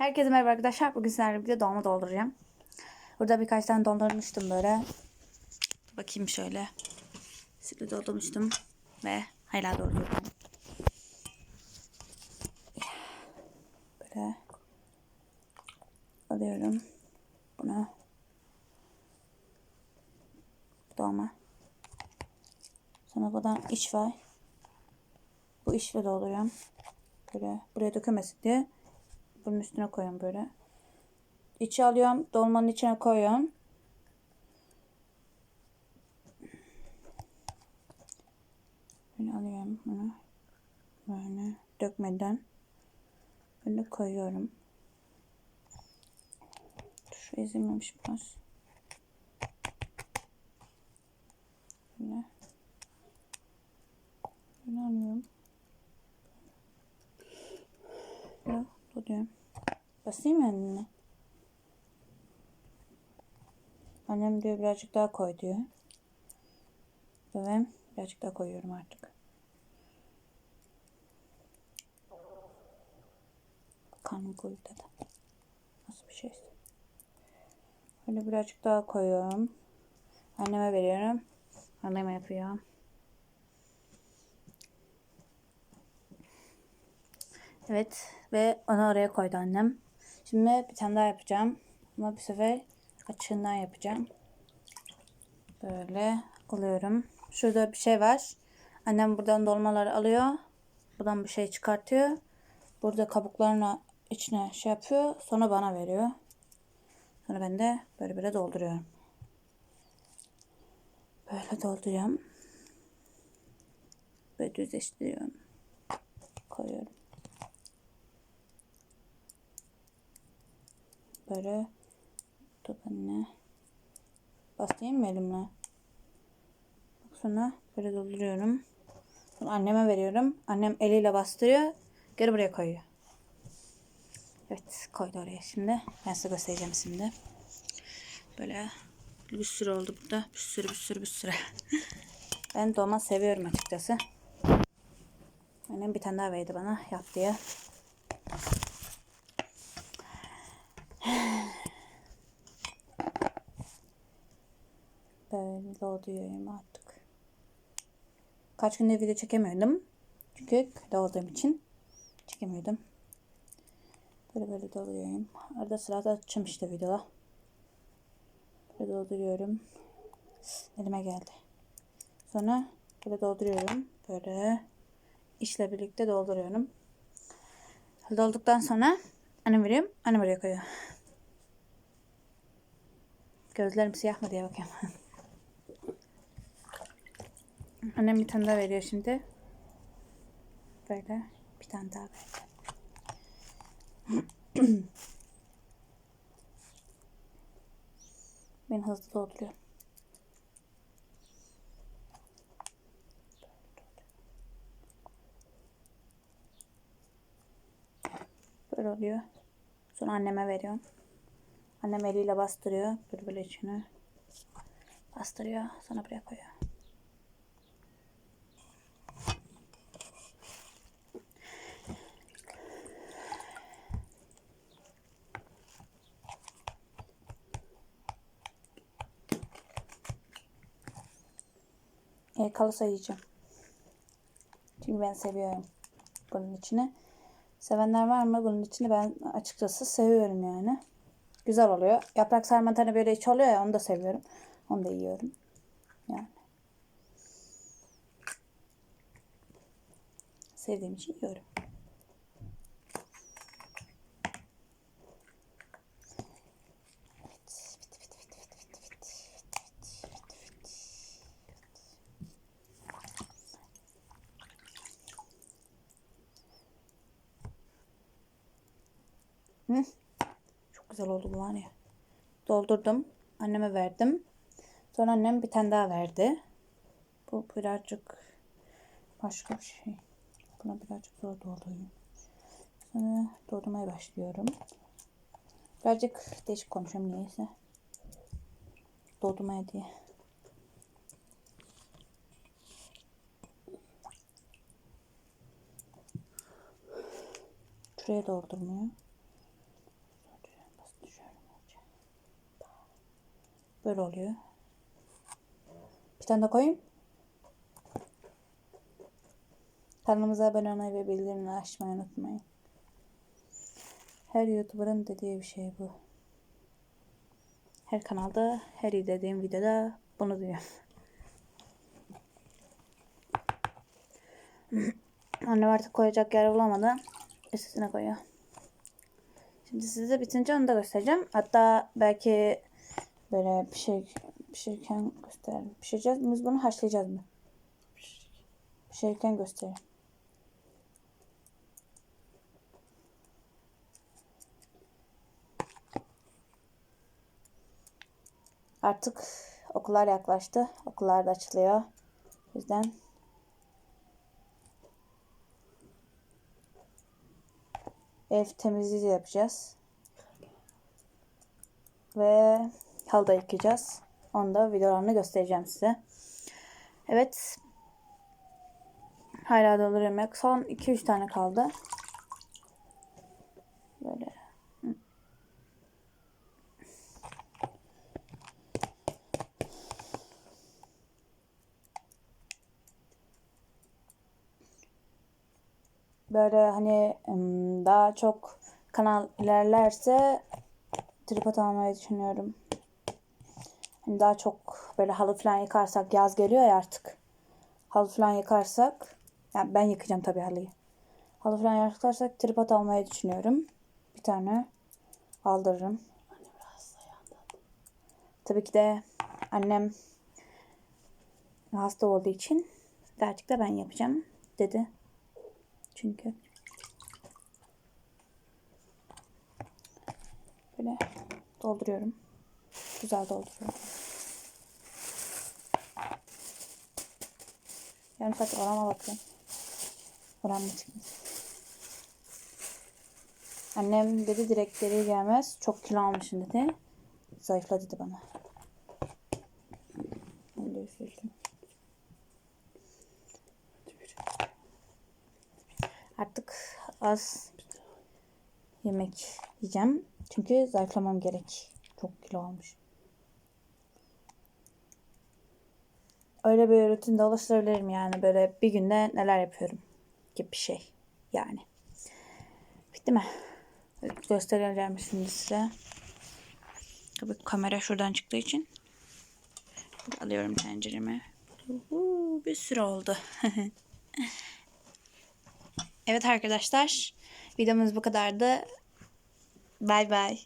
Herkese merhaba arkadaşlar. Bugün sizlerle birlikte dolma dolduracağım. Burada birkaç tane doldurmuştum böyle. Bakayım şöyle. Sütlü doldurmuştum. Ve hala dolduruyorum. Böyle alıyorum. Bunu dolma. Sonra buradan iç var. Bu içle dolduruyorum. Böyle buraya dökülmesin diye bunun üstüne koyuyorum böyle. İçi alıyorum. Dolmanın içine koyuyorum. Böyle alıyorum bunu. Böyle dökmeden böyle koyuyorum. Şu ezilmemiş biraz. Böyle. Böyle alıyorum. Böyle tutuyorum. Basayım eline? Annem diyor birazcık daha koy diyor. Ben birazcık daha koyuyorum artık. Karnım koydu da. Nasıl bir şeyse. Böyle birazcık daha koyuyorum. Anneme veriyorum. Anneme yapıyor. Evet ve onu oraya koydu annem. Şimdi bir tane daha yapacağım. Ama bu sefer açığından yapacağım. Böyle alıyorum. Şurada bir şey var. Annem buradan dolmaları alıyor. Buradan bir şey çıkartıyor. Burada kabuklarını içine şey yapıyor. Sonra bana veriyor. Sonra ben de böyle böyle dolduruyorum. Böyle dolduruyorum. Böyle düzleştiriyorum. Koyuyorum. Böyle tut anne. Bastırayım mı elimle? Bak sonra böyle dolduruyorum. Sonra anneme veriyorum. Annem eliyle bastırıyor. Geri buraya koyuyor. Evet koydu oraya şimdi. Ben size göstereceğim şimdi. Böyle bir sürü oldu burada. Bir sürü bir sürü bir sürü. ben dolma seviyorum açıkçası. Annem bir tane daha verdi bana yap diye. Böyle dolduruyorum artık. Kaç gündür video çekemiyordum. Çünkü kötü olduğum için çekemiyordum. Böyle böyle dolduruyorum. Arada sırada açacağım işte videoda. Böyle dolduruyorum. Elime geldi. Sonra böyle dolduruyorum. Böyle işle birlikte dolduruyorum. Dolduktan sonra annem veriyorum. Annem oraya koyuyor. Gözlerim siyah mı diye bakıyorum. Annem bir tane daha veriyor şimdi. Böyle bir tane daha verdi. ben hızlı dolduruyorum. Böyle oluyor. Sonra anneme veriyorum. Annem eliyle bastırıyor. Böyle böyle içine. Bastırıyor. Sonra buraya koyuyor. E, kalırsa yiyeceğim. Çünkü ben seviyorum bunun içine. Sevenler var mı bunun içini ben açıkçası seviyorum yani. Güzel oluyor. Yaprak sarma böyle iç oluyor ya onu da seviyorum. Onu da yiyorum. Yani. Sevdiğim için yiyorum. Güzel oldu bu var ya. Doldurdum. Anneme verdim. Sonra annem bir tane daha verdi. Bu birazcık başka bir şey. Buna birazcık zor doldurayım. Sonra doldurmaya başlıyorum. Birazcık değişik konuşuyorum niyeyse. Doldurmaya diye. Şuraya doldurmuyor. Böyle oluyor. Bir tane de koyayım. Kanalımıza abone olmayı ve bildirimleri açmayı unutmayın. Her YouTuber'ın dediği bir şey bu. Her kanalda, her dediğim videoda bunu diyorum. Annem artık koyacak yer bulamadı. Üstüne koyuyor. Şimdi size bitince onu da göstereceğim. Hatta belki böyle şey pişirirken gösterelim. Pişireceğiz mi? Biz bunu haşlayacağız mı? Pişirirken göstereyim. Artık okullar yaklaştı. Okullar da açılıyor. O yüzden ev temizliği de yapacağız. Ve halı da yıkayacağız. Onu da videolarını göstereceğim size. Evet. Hala da yemek. Son 2-3 tane kaldı. Böyle. Böyle hani daha çok kanal ilerlerse tripod almayı düşünüyorum. Hani daha çok böyle halı falan yıkarsak yaz geliyor ya artık. Halı falan yıkarsak yani ben yıkayacağım tabii halıyı. Halı falan yıkarsak tripod almayı düşünüyorum. Bir tane aldırırım. Tabii ki de annem hasta olduğu için birazcık da ben yapacağım dedi. Çünkü böyle dolduruyorum. Güzel dolduruyorum. Yarım saat orama bakıyorum. Oram mı çıkmış? Annem dedi direkt geri gelmez. Çok kilo almışsın dedi. Zayıfla dedi bana. Artık az yemek yiyeceğim. Çünkü zayıflamam gerek. Çok kilo almış. Öyle bir rutinde oluşturabilirim yani. Böyle bir günde neler yapıyorum gibi bir şey. Yani. Bitti mi? Göstereceğim şimdi size. Tabii kamera şuradan çıktığı için. Alıyorum tenceremi. Bir sürü oldu. Evet arkadaşlar. Videomuz bu kadardı. Bay bay.